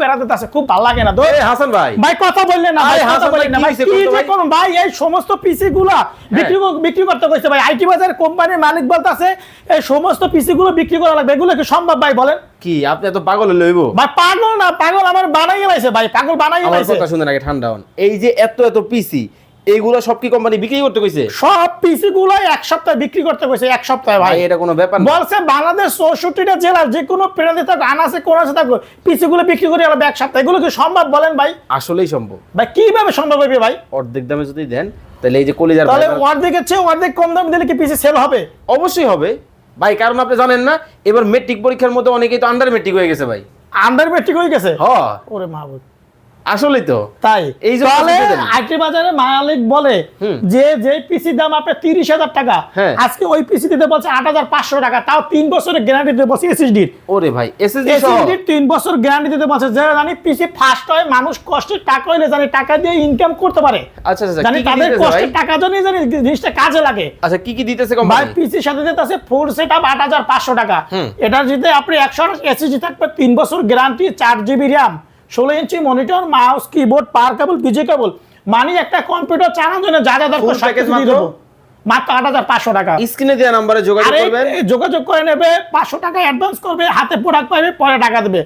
পেরাতে আছে খুব ভালো লাগে না তো। হাসান ভাই। ভাই কথা বললেন না ভাই কথা বললেন না ভাই। কি যে কোন ভাই এই সমস্ত পিসি গুলা বিক্রি কর- বিক্রি করতে কইছে ভাই। আইটি বাজার কোম্পানির মালিক বলতাছে এই সমস্ত পিসি গুলো বিক্রি করা লাগবে। এগুলো কি সম্ভব ভাই বলেন? কি আপনি এত পাগল লইব ভাই পাগল না পাগল আমার বানাই লাইছে ভাই পাগল বানাই লাইছে। কথা শুনেন আগে ঠান্ডা হন। এই যে এত এত পিসি এইগুলো সব কি কোম্পানি বিক্রি করতে কইছে? সব পিসি গুলো এক সপ্তাহে বিক্রি করতে কইছে এক সপ্তাহে ভাই। এটা কোনো ব্যাপার না। বলছে বাংলাদেশ চৌষট্টিটা জেলার যে কোনো প্রান্তে থাক আনাসে কোন আছে থাকো পিসি গুলো বিক্রি করে এক সপ্তাহে। এগুলো কি সম্ভব বলেন ভাই? আসলেই সম্ভব। ভাই কীভাবে সম্ভব হবে ভাই? অর্ধেক দামে যদি দেন তাহলে এই যে কলিজার তাহলে অর্ধেকের চেয়ে অর্ধেক কম দাম দিলে কি পিসি সেল হবে? অবশ্যই হবে। ভাই কারণ আপনি জানেন না এবার মেট্রিক পরীক্ষার মধ্যে অনেকেই তো আন্ডার মেট্রিক হয়ে গেছে ভাই। আন্ডার মেট্রিক হয়ে গেছে? হ। ওরে মাহবুব। আসলেই তো। তাই। এই তাহলে আইটি বাজারে মালিক বলে যে যে পিসি দাম আপনার তিরিশ হাজার টাকা হ্যাঁ। আজকে ওই পিসি দিতে বলছে আট হাজার পাঁচশো টাকা তাও তিন বছরের গ্যারান্টি দিতে বলছে এসএসডির ওরে ভাই এসএসডি তিন বছর গ্যারান্টি দিতে বলছে যে জানি পিসি ফার্স্ট হয় মানুষ কষ্টের টাকা হইলে জানি টাকা দিয়ে ইনকাম করতে পারে। আচ্ছা আচ্ছা জানি কি কি তাদের দিতেছে কষ্টের টাকা জন্য জানি জিনিসটা কাজে লাগে। আচ্ছা কি কি দিতেছে ভাই কোম্পানি পিসির সাথে দিতে আছে ফুল সেট আপ আট হাজার পাঁচশো টাকা। এটার যদি আপনি একশো এসএসডি থাকবে তিন বছর গ্যারান্টি চার জিবি র্যাম ষোলো inch monitor mouse keyboard power cable বিজে কেবল। মানে একটা কম্পিউটার চালানোর জন্য যা যা দরকার সব কিছু মাত্র? দেবো। মাত্র আট হাজার পাঁচশো টাকা। স্ক্রিনে দেওয়া নাম্বারে যোগাযোগ করবেন। যোগাযোগ করে নেবে পাঁচশো টাকা অ্যাডভান্স করবে হাতে প্রোডাক্ট পাবে পরে টাকা দেবে।